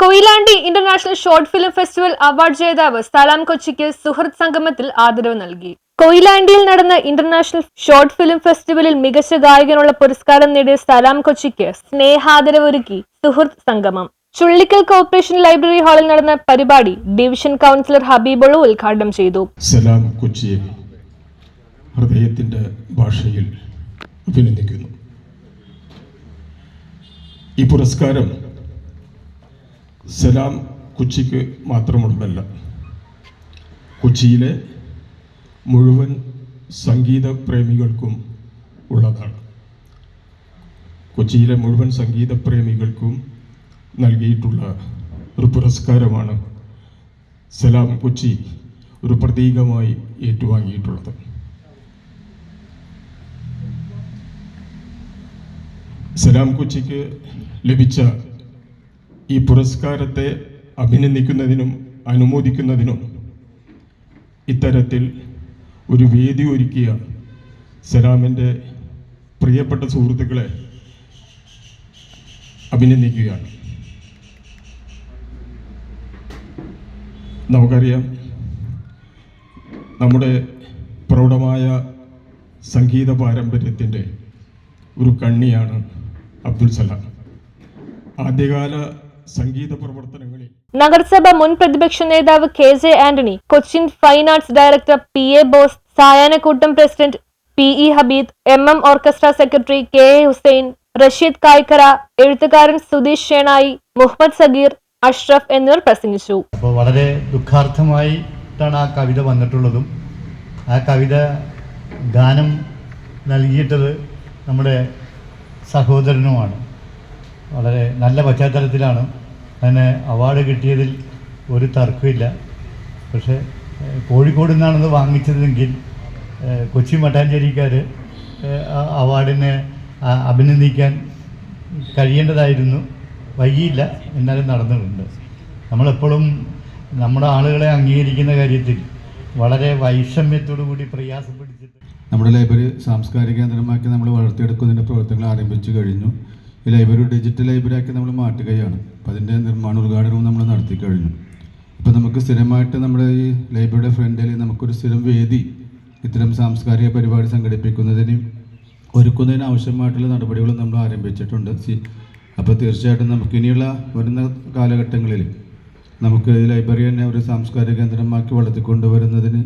Koyilandy international short film festival award ജേതാവ് സലാം കൊച്ചിക്ക് സുഹൃത് സംഗമത്തിൽ ആദരവ് നൽകി. കൊയിലാണ്ടിയിൽ നടന്ന ഇന്റർനാഷണൽ ഷോർട്ട് ഫിലിം ഫെസ്റ്റിവലിൽ മികച്ച ഗായകനുള്ള പുരസ്കാരം നേടിയ സലാം കൊച്ചിക്ക് സ്നേഹാദരവൊരുക്കി സുഹൃത് സംഗമം. ചുള്ളിക്കൽ കോർപ്പറേഷൻ ലൈബ്രറി ഹാളിൽ നടന്ന പരിപാടി ഡിവിഷൻ കൗൺസിലർ ഹബീബുള്ള ഉദ്ഘാടനം ചെയ്തു. സലാം കൊച്ചിയെ ഹൃദയത്തിന്റെ ഭാഷയിൽ അഭിനന്ദിക്കുന്നു. ഈ പുരസ്കാരം സലാം കൊച്ചിക്ക് മാത്രമുള്ളതല്ല കൊച്ചിയിലെ മുഴുവൻ സംഗീത പ്രേമികൾക്കും ഉള്ളതാണ്. കൊച്ചിയിലെ മുഴുവൻ സംഗീത പ്രേമികൾക്കും നൽകിയിട്ടുള്ള ഒരു പുരസ്കാരമാണ് സലാം കൊച്ചി ഒരു പ്രതീകമായി ഏറ്റുവാങ്ങിയിട്ടുള്ളത്. സലാം കൊച്ചിക്ക് ലഭിച്ച ഈ പുരസ്കാരത്തെ അഭിനന്ദിക്കുന്നതിനും അനുമോദിക്കുന്നതിനും ഇത്തരത്തിൽ ഒരു വേദി ഒരുക്കിയ സലാമിന്റെ പ്രിയപ്പെട്ട സുഹൃത്തുക്കളെ അഭിനന്ദിക്കുകയാണ്. നമുക്കറിയാം നമ്മുടെ പ്രൗഢമായ സംഗീത പാരമ്പര്യത്തിന്റെ ഒരു കണ്ണിയാണ് അബ്ദുൽ സലാം. ആദ്യകാല സംഗീത പ്രവർത്തനങ്ങളിൽ. നഗരസഭ മുൻ പ്രതിപക്ഷ നേതാവ് K J Antony Cochin fine arts director P A Bose സായാഹ്നക്കൂട്ടം president P E Habeed M M orchestra secretary K A Hussain Rasheed Kaikkara എഴുത്തുകാരൻ സുധീഷ് ഷേണായി മുഹമ്മദ് സഗീർ അഷ്റഫ് എന്നിവർ പ്രസംഗിച്ചു. അപ്പോൾ വളരെ ദുഃഖാർത്ഥമായിട്ടാണ് ആ കവിത വന്നിട്ടുള്ളതും. ആ കവിത ഗാനം നൽകിയിട്ടത് നമ്മുടെ സഹോദരനുമാണ്. വളരെ നല്ല പശ്ചാത്തലത്തിലാണ്. അതിന് അവാർഡ് കിട്ടിയതിൽ ഒരു തർക്കമില്ല. പക്ഷേ കോഴിക്കോട് നിന്നാണത് വാങ്ങിച്ചതെങ്കിൽ കൊച്ചി മട്ടാഞ്ചേരിക്കാർ അവാർഡിനെ അഭിനന്ദിക്കാൻ കഴിയേണ്ടതായിരുന്നു. വൈകിയില്ല. എന്നാലും നടന്നിട്ടുണ്ട്. നമ്മളെപ്പോഴും നമ്മുടെ ആളുകളെ അംഗീകരിക്കുന്ന കാര്യത്തിൽ വളരെ വൈഷമ്യത്തോടു കൂടി പ്രയാസപ്പെടിച്ചിട്ട് നമ്മുടെ ലൈബ്രറി സാംസ്കാരിക കേന്ദ്രമാക്കി നമ്മൾ വളർത്തിയെടുക്കുന്നതിന്റെ പ്രവർത്തനങ്ങൾ ആരംഭിച്ചു കഴിഞ്ഞു. ഈ ലൈബ്രറി ഡിജിറ്റൽ ലൈബ്രറി ആക്കി നമ്മൾ മാറ്റുകയാണ്. അപ്പം അതിന്റെ നിർമ്മാണ ഉദ്ഘാടനവും നമ്മൾ നടത്തി കഴിഞ്ഞു. അപ്പോൾ നമുക്ക് സ്ഥിരമായിട്ട് നമ്മുടെ ഈ ലൈബ്രറിയുടെ ഫ്രണ്ടിൽ നമുക്കൊരു സ്ഥിരം വേദി ഇത്തരം സാംസ്കാരിക പരിപാടി സംഘടിപ്പിക്കുന്നതിനും ഒരുക്കുന്നതിന് ആവശ്യമായിട്ടുള്ള നടപടികളും നമ്മൾ ആരംഭിച്ചിട്ടുണ്ട്. സി അപ്പോൾ തീർച്ചയായിട്ടും നമുക്ക് ഇനിയുള്ള വരുന്ന കാലഘട്ടങ്ങളിൽ നമുക്ക് ഈ ലൈബ്രറി തന്നെ ഒരു സാംസ്കാരിക കേന്ദ്രമാക്കി വളർത്തിക്കൊണ്ടുവരുന്നതിന്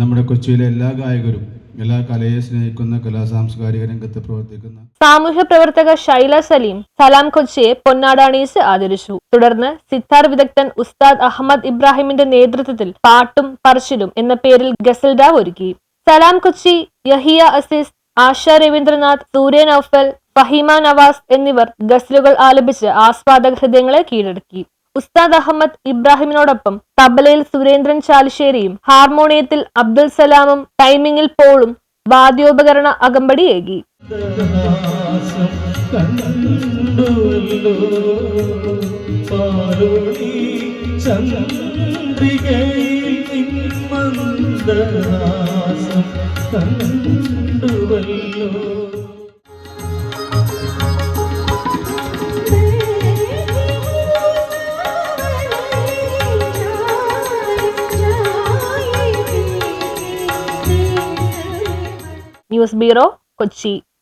നമ്മുടെ കൊച്ചിയിലെ എല്ലാ ഗായകരും എല്ലാ കലയെ സ്നേഹിക്കുന്ന കലാ സാംസ്കാരിക രംഗത്ത് പ്രവർത്തിക്കുന്ന സാമൂഹ്യ പ്രവർത്തക ശൈല സലീം സലാം കൊച്ചിയെ പൊന്നാടാണീസ് ആദരിച്ചു. തുടർന്ന് സിത്താർ വിദഗ്ധൻ ഉസ്താദ് അഹമ്മദ് ഇബ്രാഹിമിന്റെ നേതൃത്വത്തിൽ പാട്ടും പറച്ചിലും എന്ന പേരിൽ ഗസൽഡ ഒരുക്കി. സലാം കൊച്ചി യഹിയ അസീസ് ആശ രവീന്ദ്രനാഥ് സൂര്യ നൌഫൽ ഫഹീമ നവാസ് എന്നിവർ ഗസലുകൾ ആലപിച്ച് ആസ്വാദക ഹൃദയങ്ങളെ കീഴടക്കി. ഉസ്താദ് അഹമ്മദ് ഇബ്രാഹിമിനോടൊപ്പം തബലയിൽ സുരേന്ദ്രൻ ചാലിശ്ശേരിയും ഹാർമോണിയത്തിൽ അബ്ദുൽ സലാമും ടൈമിംഗിൽ പോളും വാദ്യോപകരണ അകമ്പടിയേകി ചന്ദ്രികയിൽ കണ്ടുവല്ലോ ന്യൂസ് ബ്യൂറോ കൊച്ചി